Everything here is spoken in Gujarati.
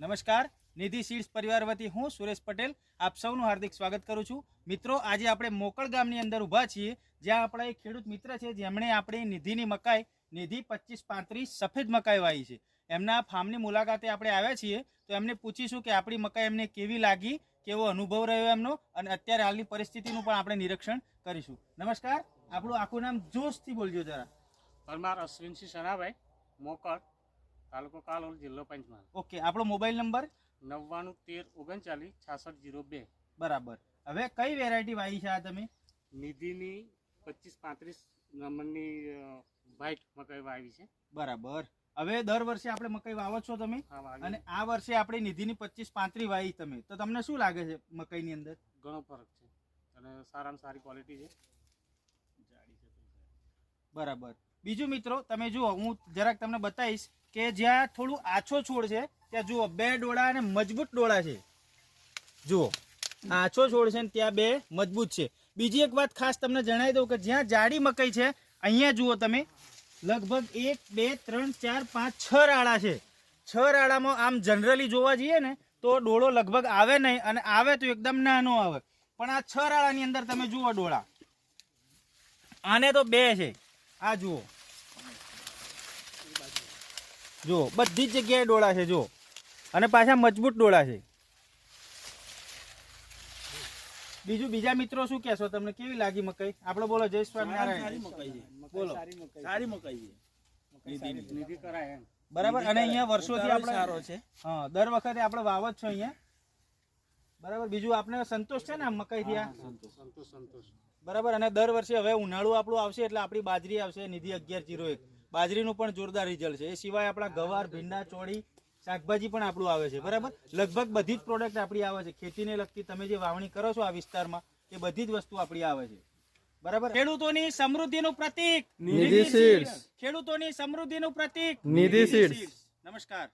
નમસ્કાર. નિધિ સીડ્સ પરિવાર વતી હું સુરેશ પટેલ આપ સૌનું હાર્દિક સ્વાગત કરું છું. મિત્રો, આજે આપણે મોકળ ગામની અંદર ઊભા છીએ, જ્યાં આપણા એક ખેડૂત મિત્ર છે, જેમણે આપણી નિધિની મકાઈ, નિધિ પચીસ પાંત્રીસ સફેદ મકાઈ વાવી છે. એમના ફાર્મની મુલાકાતે આપણે આવ્યા છીએ, તો એમને પૂછીશું કે આપણી મકાઈ એમને કેવી લાગી, કેવો અનુભવ રહ્યો એમનો, અને અત્યારે હાલની પરિસ્થિતિનું પણ આપણે નિરીક્ષણ કરીશું. નમસ્કાર. આપણું આખું નામ જોશથી બોલજો જરા. પરમાર અશ્વિનસિંહ સનાભાઈ, મોકળ. તાલુકો કાલોલ જિલ્લો પંચમહાલ. ઓકે આપણો મોબાઈલ નંબર? નવ્વાણું તેર ઓગણચાલીસ છાસઠ જીરો બે. બરાબર. હવે કઈ વેરાયટી વાવી છે આ તમે? નિધિની પચીસ પાંત્રીસ નંબરની વ્હાઈટ મકાઈ વાવી છે. બરાબર. હવે દર વર્ષે આપણે મકાઈ વાવો છો તમે? અને આ વર્ષે આપણે નિધિની પચીસ પાંત્રી વાવી તમે. તો તમને શું લાગે છે મકાઈની અંદર? ઘણો ફરક છે. અને સારામાં સારી ક્વોલિટી છે. બરાબર. બીજું મિત્રો તમે જુઓ હું જરાક તમને બતાવીશ. કે જ્યાં થોડું આછો છોડ છે, ત્યાં જુઓ, બે ડોળા અને મજબૂત ડોળા છે. જુઓ આછો છોડ છે ને ત્યાં બે મજબૂત છે. બીજી એક વાત ખાસ તમને જણાવી દઉં કે જ્યાં જાડી મકાઈ છે, અહીંયા જુઓ તમે, લગભગ એક, બે, ત્રણ, ચાર, પાંચ, છ રાળા છે. છ રાળામાં આમ જનરલી જોવા જઈએ ને, તો ડોળો લગભગ આવે નહીં અને આવે તો એકદમ નાનો આવે. પણ આ છ રાળાની અંદર તમે જુઓ ડોળા. આને તો બે છે. આ જુઓ. જુઓ બધી જ જગ્યાએ ડોળા છે જો. અને પાછા મજબૂત ડોળા છે. બીજું બીજા મિત્રો શું કહેશો? તમને કેવી લાગી મકાઈ? આપણે બોલો જય સ્વામિનારાયણ. બોલો. સારી મકાઈ છે. બરાબર? અને અહીંયા વર્ષોથી આપણે સારો છે. હા દર વખતે આપણે વાવત છો અહીંયા. બરાબર? બીજું આપણે સંતોષ છે ને આ મકાઈથી આ સંતોષ સંતોષ. બરાબર? અને દર વર્ષે હવે ઉનાળુ આપણું આવશે એટલે આપણી બાજરી આવશે નિધિ અગિયાર જીરો એક. બાજરીનું પણ જોરદાર રિઝલ્ટ છે. એ સિવાય આપણા ગવાર ભીંડા ચોળી શાકભાજી પણ આપણું આવે છે. બરાબર? લગભગ બધી જ પ્રોડક્ટ આપણી આવે છે. ખેતીને લગતી તમે જે વાવણી કરો છો આ વિસ્તારમાં એ બધી જ વસ્તુ આપણી આવે છે. બરાબર? ખેડૂતોની સમૃદ્ધિનું પ્રતીક. નિધિ સીડ્સ ખેડૂતોની સમૃદ્ધિનું પ્રતીક. નિધિ સીડ્સ નમસ્કાર.